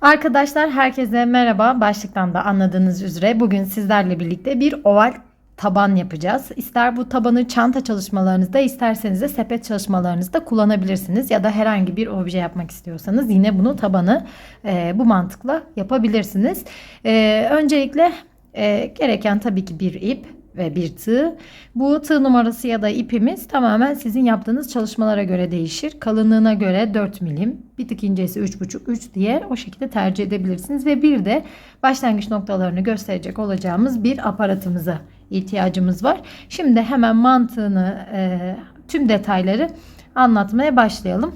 Arkadaşlar herkese merhaba. Başlıktan da anladığınız üzere bugün sizlerle birlikte bir oval taban yapacağız. İster bu tabanı çanta çalışmalarınızda isterseniz de sepet çalışmalarınızda kullanabilirsiniz. Ya da herhangi bir obje yapmak istiyorsanız yine bunu tabanı e, bu mantıkla yapabilirsiniz. E, öncelikle e, gereken tabii ki bir ip ve bir tığ. Bu tığ numarası ya da ipimiz tamamen sizin yaptığınız çalışmalara göre değişir. Kalınlığına göre 4 milim, bir tık incesi 3,5 3 diye o şekilde tercih edebilirsiniz. Ve bir de başlangıç noktalarını gösterecek olacağımız bir aparatımıza ihtiyacımız var. Şimdi hemen mantığını, e, tüm detayları anlatmaya başlayalım.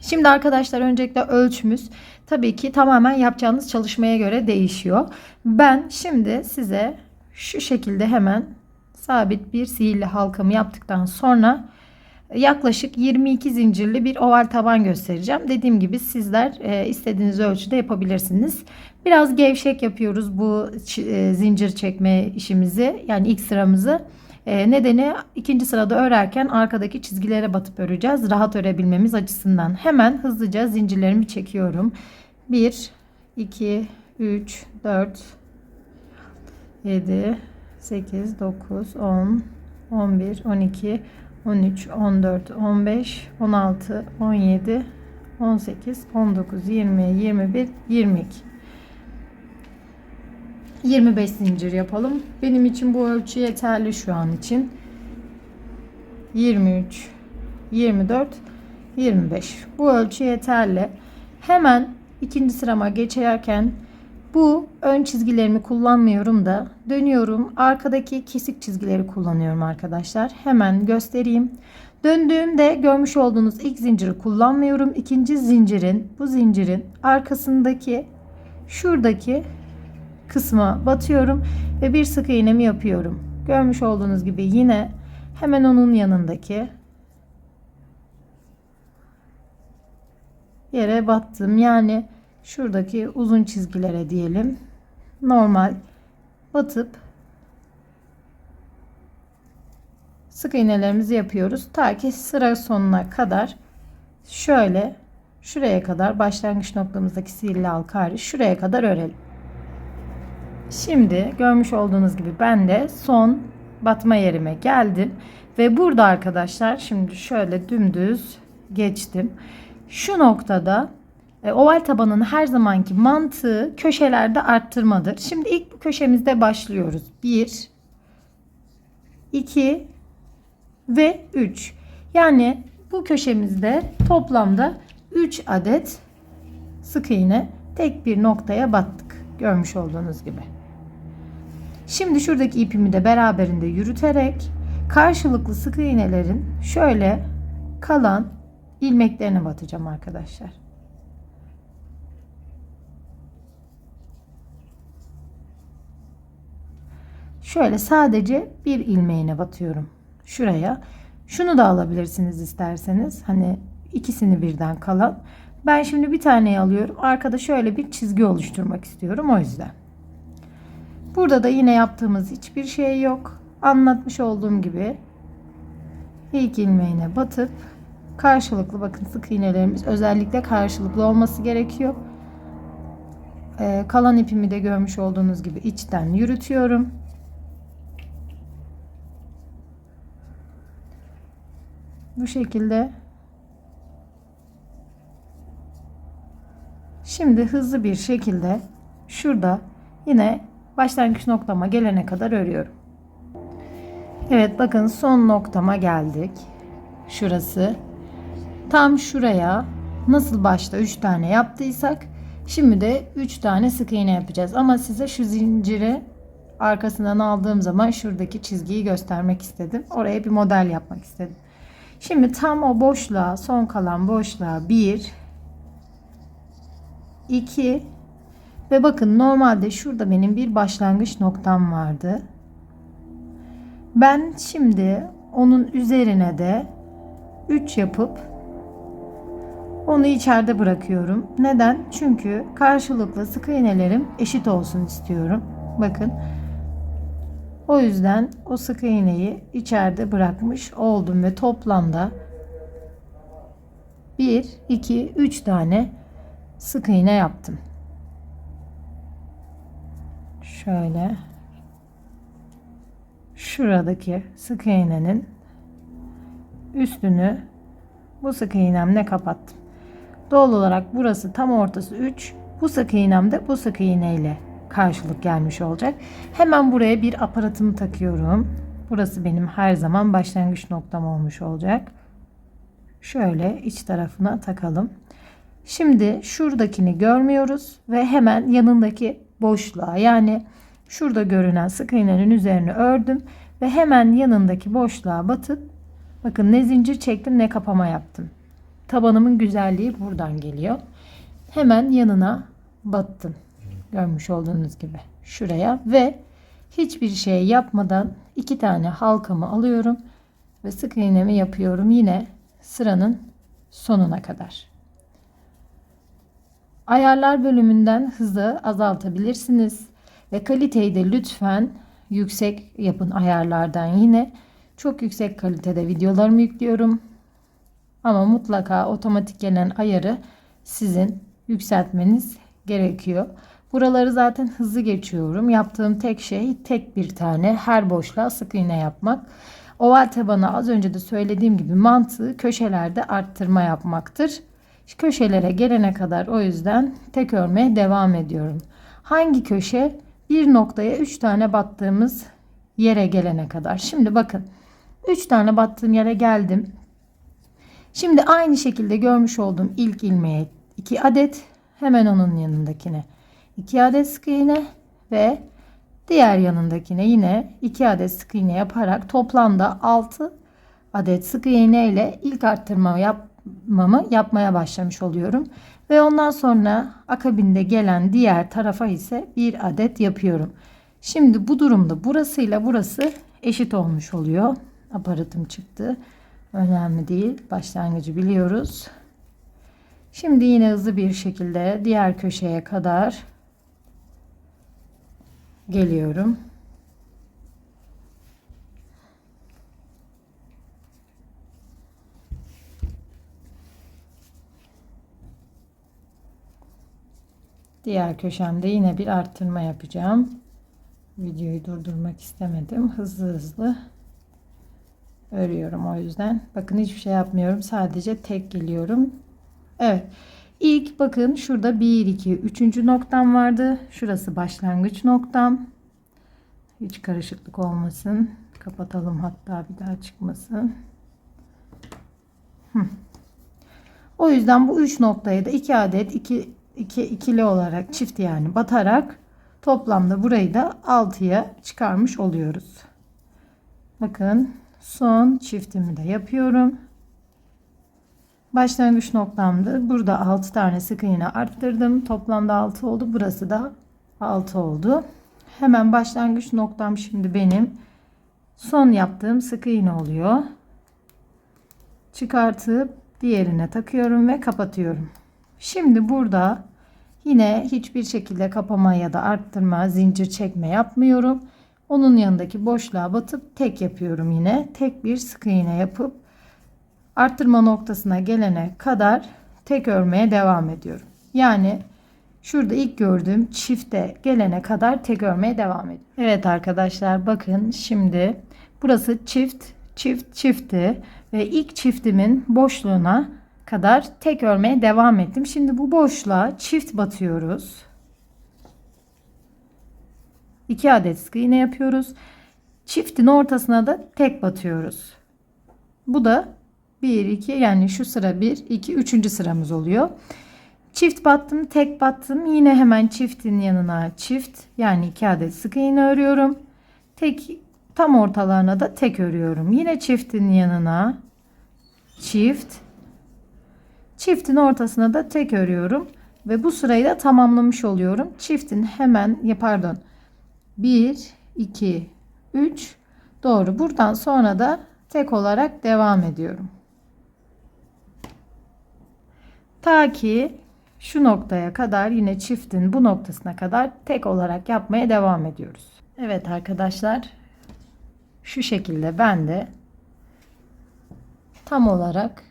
Şimdi arkadaşlar öncelikle ölçümüz tabii ki tamamen yapacağınız çalışmaya göre değişiyor. Ben şimdi size şu şekilde hemen sabit bir sihirli halkamı yaptıktan sonra yaklaşık 22 zincirli bir oval taban göstereceğim. Dediğim gibi sizler e, istediğiniz ölçüde yapabilirsiniz. Biraz gevşek yapıyoruz bu e, zincir çekme işimizi. Yani ilk sıramızı. E, nedeni ikinci sırada örerken arkadaki çizgilere batıp öreceğiz. Rahat örebilmemiz açısından. Hemen hızlıca zincirlerimi çekiyorum. 1, 2, 3, 4, 7, 8, 9, 10, 11, 12, 13, 14, 15, 16, 17, 18, 19, 20, 21, 22. 25 zincir yapalım. Benim için bu ölçü yeterli şu an için. 23, 24, 25. Bu ölçü yeterli. Hemen ikinci sırama geçerken bu ön çizgilerimi kullanmıyorum da dönüyorum. Arkadaki kesik çizgileri kullanıyorum arkadaşlar. Hemen göstereyim. Döndüğümde görmüş olduğunuz ilk zinciri kullanmıyorum. İkinci zincirin bu zincirin arkasındaki şuradaki kısma batıyorum ve bir sık iğnemi yapıyorum. Görmüş olduğunuz gibi yine hemen onun yanındaki yere battım. Yani şuradaki uzun çizgilere diyelim. Normal batıp sık iğnelerimizi yapıyoruz. Ta ki sıra sonuna kadar şöyle şuraya kadar başlangıç noktamızdaki sihirli halka şuraya kadar örelim. Şimdi görmüş olduğunuz gibi ben de son batma yerime geldim. Ve burada arkadaşlar şimdi şöyle dümdüz geçtim. Şu noktada oval tabanın her zamanki mantığı köşelerde arttırmadır. Şimdi ilk bu köşemizde başlıyoruz. 1 2 ve 3. Yani bu köşemizde toplamda 3 adet sık iğne tek bir noktaya battık. Görmüş olduğunuz gibi. Şimdi şuradaki ipimi de beraberinde yürüterek karşılıklı sık iğnelerin şöyle kalan ilmeklerine batacağım arkadaşlar. Şöyle sadece bir ilmeğine batıyorum. Şuraya. Şunu da alabilirsiniz isterseniz. Hani ikisini birden kalan. Ben şimdi bir taneyi alıyorum. Arkada şöyle bir çizgi oluşturmak istiyorum o yüzden. Burada da yine yaptığımız hiçbir şey yok. Anlatmış olduğum gibi ilk ilmeğine batıp karşılıklı bakın sık iğnelerimiz özellikle karşılıklı olması gerekiyor. Ee, kalan ipimi de görmüş olduğunuz gibi içten yürütüyorum. Bu şekilde. Şimdi hızlı bir şekilde şurada yine başlangıç noktama gelene kadar örüyorum. Evet bakın son noktama geldik. Şurası. Tam şuraya nasıl başta 3 tane yaptıysak şimdi de 3 tane sık iğne yapacağız. Ama size şu zinciri arkasından aldığım zaman şuradaki çizgiyi göstermek istedim. Oraya bir model yapmak istedim. Şimdi tam o boşluğa, son kalan boşluğa 1 2 ve bakın normalde şurada benim bir başlangıç noktam vardı. Ben şimdi onun üzerine de 3 yapıp onu içeride bırakıyorum. Neden? Çünkü karşılıklı sık iğnelerim eşit olsun istiyorum. Bakın o yüzden o sık iğneyi içeride bırakmış oldum ve toplamda 1, 2, 3 tane sık iğne yaptım. Şöyle şuradaki sık iğnenin üstünü bu sık iğnemle kapattım. Doğal olarak burası tam ortası 3. Bu sık iğnem de bu sık iğne ile karşılık gelmiş olacak. Hemen buraya bir aparatımı takıyorum. Burası benim her zaman başlangıç noktam olmuş olacak. Şöyle iç tarafına takalım. Şimdi şuradakini görmüyoruz ve hemen yanındaki boşluğa yani şurada görünen sık iğnenin üzerine ördüm ve hemen yanındaki boşluğa batıp bakın ne zincir çektim ne kapama yaptım. Tabanımın güzelliği buradan geliyor. Hemen yanına battım. Görmüş olduğunuz gibi şuraya ve hiçbir şey yapmadan iki tane halkamı alıyorum ve sık iğnemi yapıyorum yine sıranın sonuna kadar. Ayarlar bölümünden hızı azaltabilirsiniz ve kaliteyi de lütfen yüksek yapın ayarlardan yine. Çok yüksek kalitede videolarımı yüklüyorum. Ama mutlaka otomatik gelen ayarı sizin yükseltmeniz gerekiyor. Buraları zaten hızlı geçiyorum. Yaptığım tek şey tek bir tane her boşluğa sık iğne yapmak. Oval tabana az önce de söylediğim gibi mantığı köşelerde arttırma yapmaktır. Köşelere gelene kadar o yüzden tek örmeye devam ediyorum. Hangi köşe? Bir noktaya 3 tane battığımız yere gelene kadar. Şimdi bakın 3 tane battığım yere geldim. Şimdi aynı şekilde görmüş olduğum ilk ilmeğe 2 adet hemen onun yanındakine 2 adet sık iğne ve diğer yanındakine yine 2 adet sık iğne yaparak toplamda 6 adet sık iğne ile ilk arttırma yapmamı yapmaya başlamış oluyorum. Ve ondan sonra akabinde gelen diğer tarafa ise bir adet yapıyorum. Şimdi bu durumda burasıyla burası eşit olmuş oluyor. Aparatım çıktı. Önemli değil. Başlangıcı biliyoruz. Şimdi yine hızlı bir şekilde diğer köşeye kadar geliyorum. Diğer köşemde yine bir arttırma yapacağım. Videoyu durdurmak istemedim. Hızlı hızlı örüyorum o yüzden. Bakın hiçbir şey yapmıyorum. Sadece tek geliyorum. Evet. İlk bakın şurada 1 2 3. noktam vardı. Şurası başlangıç noktam. Hiç karışıklık olmasın. Kapatalım hatta bir daha çıkmasın. Hı. O yüzden bu 3 noktaya da 2 adet 2 2 ikili olarak çift yani batarak toplamda burayı da 6'ya çıkarmış oluyoruz. Bakın son çiftimi de yapıyorum. Başlangıç noktamdı. Burada 6 tane sık iğne arttırdım. Toplamda 6 oldu. Burası da 6 oldu. Hemen başlangıç noktam şimdi benim son yaptığım sık iğne oluyor. Çıkartıp diğerine takıyorum ve kapatıyorum. Şimdi burada yine hiçbir şekilde kapama ya da arttırma, zincir çekme yapmıyorum. Onun yanındaki boşluğa batıp tek yapıyorum yine. Tek bir sık iğne yapıp arttırma noktasına gelene kadar tek örmeye devam ediyorum. Yani şurada ilk gördüğüm çifte gelene kadar tek örmeye devam ediyorum. Evet arkadaşlar bakın şimdi burası çift çift çifti ve ilk çiftimin boşluğuna kadar tek örmeye devam ettim. Şimdi bu boşluğa çift batıyoruz. 2 adet sık iğne yapıyoruz. Çiftin ortasına da tek batıyoruz. Bu da 1 2 yani şu sıra 1 2 3. sıramız oluyor. Çift battım, tek battım. Yine hemen çiftin yanına çift yani 2 adet sık iğne örüyorum. Tek tam ortalarına da tek örüyorum. Yine çiftin yanına çift Çiftin ortasına da tek örüyorum ve bu sırayı da tamamlamış oluyorum. Çiftin hemen ya pardon 1 2 3 doğru. Buradan sonra da tek olarak devam ediyorum. Ta ki şu noktaya kadar yine çiftin bu noktasına kadar tek olarak yapmaya devam ediyoruz. Evet arkadaşlar şu şekilde ben de tam olarak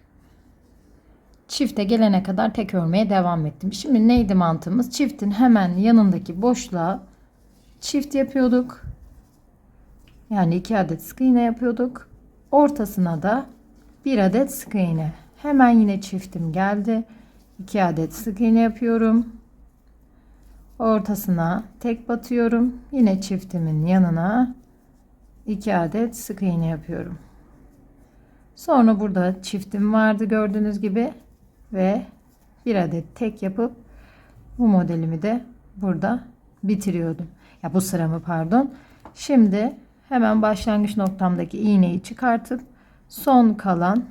çifte gelene kadar tek örmeye devam ettim. Şimdi neydi mantığımız? Çiftin hemen yanındaki boşluğa çift yapıyorduk. Yani iki adet sık iğne yapıyorduk. Ortasına da bir adet sık iğne. Hemen yine çiftim geldi. 2 adet sık iğne yapıyorum. Ortasına tek batıyorum. Yine çiftimin yanına 2 adet sık iğne yapıyorum. Sonra burada çiftim vardı gördüğünüz gibi ve bir adet tek yapıp bu modelimi de burada bitiriyordum. Ya bu sıramı pardon. Şimdi hemen başlangıç noktamdaki iğneyi çıkartıp son kalan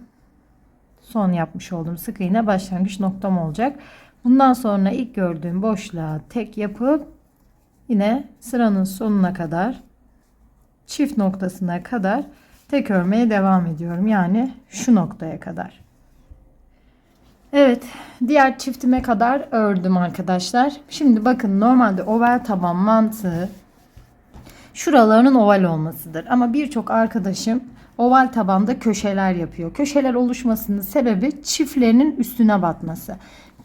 son yapmış olduğum sık iğne başlangıç noktam olacak. Bundan sonra ilk gördüğüm boşluğa tek yapıp yine sıranın sonuna kadar çift noktasına kadar tek örmeye devam ediyorum. Yani şu noktaya kadar. Evet, diğer çiftime kadar ördüm arkadaşlar. Şimdi bakın normalde oval taban mantığı şuralarının oval olmasıdır. Ama birçok arkadaşım oval tabanda köşeler yapıyor. Köşeler oluşmasının sebebi çiftlerinin üstüne batması.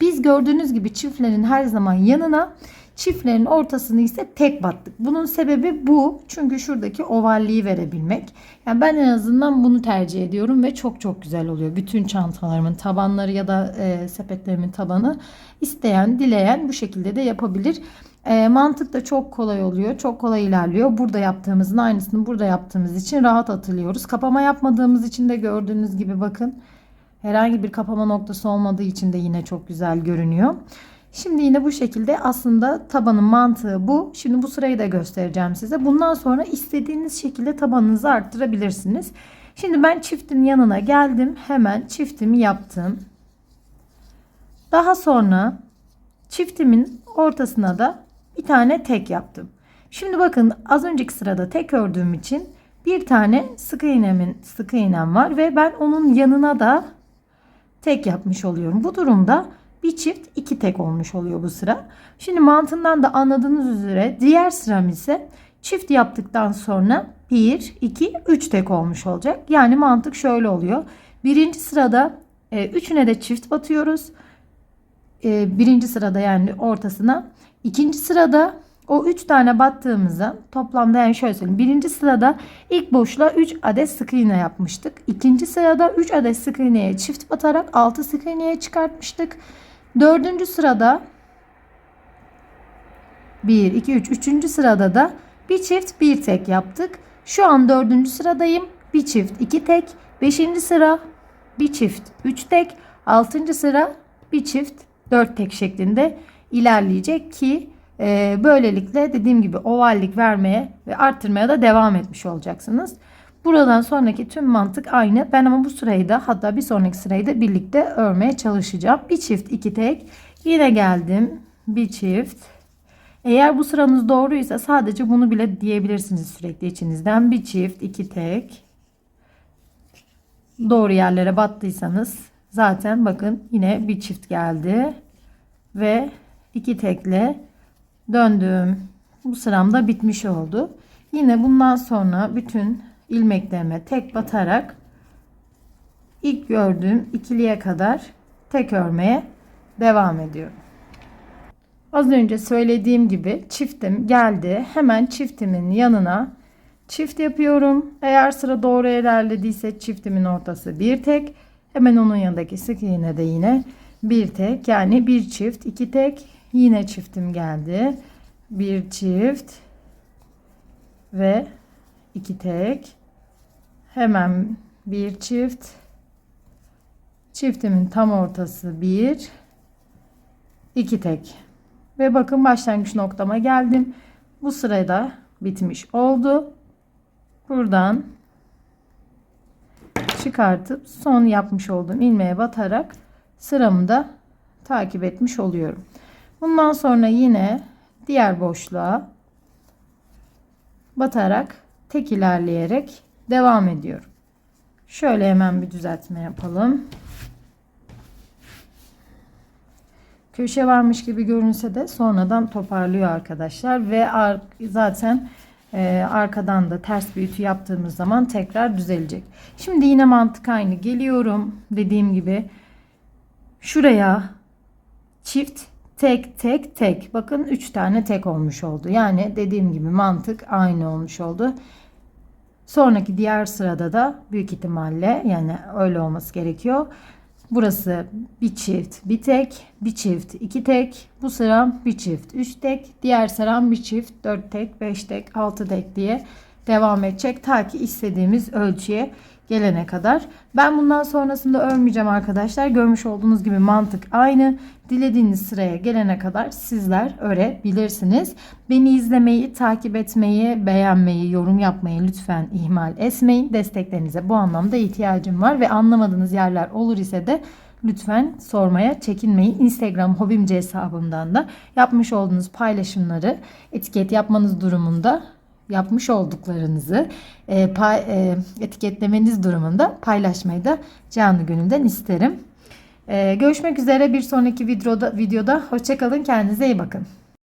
Biz gördüğünüz gibi çiftlerin her zaman yanına çiftlerin ortasını ise tek battık. Bunun sebebi bu. Çünkü şuradaki ovalliği verebilmek. Yani ben en azından bunu tercih ediyorum ve çok çok güzel oluyor. Bütün çantalarımın tabanları ya da e, sepetlerimin tabanı isteyen, dileyen bu şekilde de yapabilir. E, mantık da çok kolay oluyor. Çok kolay ilerliyor. Burada yaptığımızın aynısını burada yaptığımız için rahat atılıyoruz. Kapama yapmadığımız için de gördüğünüz gibi bakın. Herhangi bir kapama noktası olmadığı için de yine çok güzel görünüyor. Şimdi yine bu şekilde aslında tabanın mantığı bu. Şimdi bu sırayı da göstereceğim size. Bundan sonra istediğiniz şekilde tabanınızı arttırabilirsiniz. Şimdi ben çiftin yanına geldim. Hemen çiftimi yaptım. Daha sonra çiftimin ortasına da bir tane tek yaptım. Şimdi bakın az önceki sırada tek ördüğüm için bir tane sık iğnemin sık iğnem var ve ben onun yanına da tek yapmış oluyorum. Bu durumda bir çift iki tek olmuş oluyor bu sıra. Şimdi mantığından da anladığınız üzere diğer sıram ise çift yaptıktan sonra 1, 2, 3 tek olmuş olacak. Yani mantık şöyle oluyor. Birinci sırada e, üçüne de çift batıyoruz. E, birinci sırada yani ortasına. İkinci sırada o 3 tane battığımızda toplamda yani şöyle söyleyeyim. Birinci sırada ilk boşluğa 3 adet sık iğne yapmıştık. İkinci sırada 3 adet sık iğneye çift batarak 6 sık iğneye çıkartmıştık. Dördüncü sırada 1, 2, 3. Üçüncü sırada da bir çift bir tek yaptık. Şu an dördüncü sıradayım. Bir çift iki tek. Beşinci sıra bir çift üç tek. Altıncı sıra bir çift dört tek şeklinde ilerleyecek ki e, böylelikle dediğim gibi ovallik vermeye ve arttırmaya da devam etmiş olacaksınız. Buradan sonraki tüm mantık aynı. Ben ama bu sırayı da hatta bir sonraki sırayı da birlikte örmeye çalışacağım. Bir çift iki tek. Yine geldim. Bir çift. Eğer bu sıranız doğruysa sadece bunu bile diyebilirsiniz sürekli içinizden. Bir çift iki tek. Doğru yerlere battıysanız zaten bakın yine bir çift geldi. Ve iki tekle döndüm. Bu sıramda bitmiş oldu. Yine bundan sonra bütün ilmeklerime tek batarak ilk gördüğüm ikiliye kadar tek örmeye devam ediyorum. Az önce söylediğim gibi çiftim geldi. Hemen çiftimin yanına çift yapıyorum. Eğer sıra doğru ilerlediyse çiftimin ortası bir tek. Hemen onun yanındaki sık iğne de yine bir tek. Yani bir çift, iki tek. Yine çiftim geldi. Bir çift ve iki tek. Hemen bir çift. Çiftimin tam ortası bir. iki tek. Ve bakın başlangıç noktama geldim. Bu sırada bitmiş oldu. Buradan çıkartıp son yapmış olduğum ilmeğe batarak sıramı da takip etmiş oluyorum. Bundan sonra yine diğer boşluğa batarak tek ilerleyerek devam ediyorum. Şöyle hemen bir düzeltme yapalım. Köşe varmış gibi görünse de sonradan toparlıyor arkadaşlar ve zaten e, arkadan da ters bir ütü yaptığımız zaman tekrar düzelecek. Şimdi yine mantık aynı geliyorum dediğim gibi Şuraya çift tek tek tek. Bakın 3 tane tek olmuş oldu. Yani dediğim gibi mantık aynı olmuş oldu. Sonraki diğer sırada da büyük ihtimalle yani öyle olması gerekiyor. Burası bir çift, bir tek, bir çift, iki tek. Bu sıram bir çift, üç tek. Diğer sıram bir çift, dört tek, beş tek, altı tek diye devam edecek. Ta ki istediğimiz ölçüye gelene kadar. Ben bundan sonrasında örmeyeceğim arkadaşlar. Görmüş olduğunuz gibi mantık aynı. Dilediğiniz sıraya gelene kadar sizler örebilirsiniz. Beni izlemeyi, takip etmeyi, beğenmeyi, yorum yapmayı lütfen ihmal etmeyin. Desteklerinize bu anlamda ihtiyacım var ve anlamadığınız yerler olur ise de lütfen sormaya çekinmeyin. Instagram hobimce hesabımdan da yapmış olduğunuz paylaşımları etiket yapmanız durumunda yapmış olduklarınızı e, pay, e, etiketlemeniz durumunda paylaşmayı da canlı gönülden isterim. E, görüşmek üzere bir sonraki videoda, videoda. Hoşçakalın kendinize iyi bakın.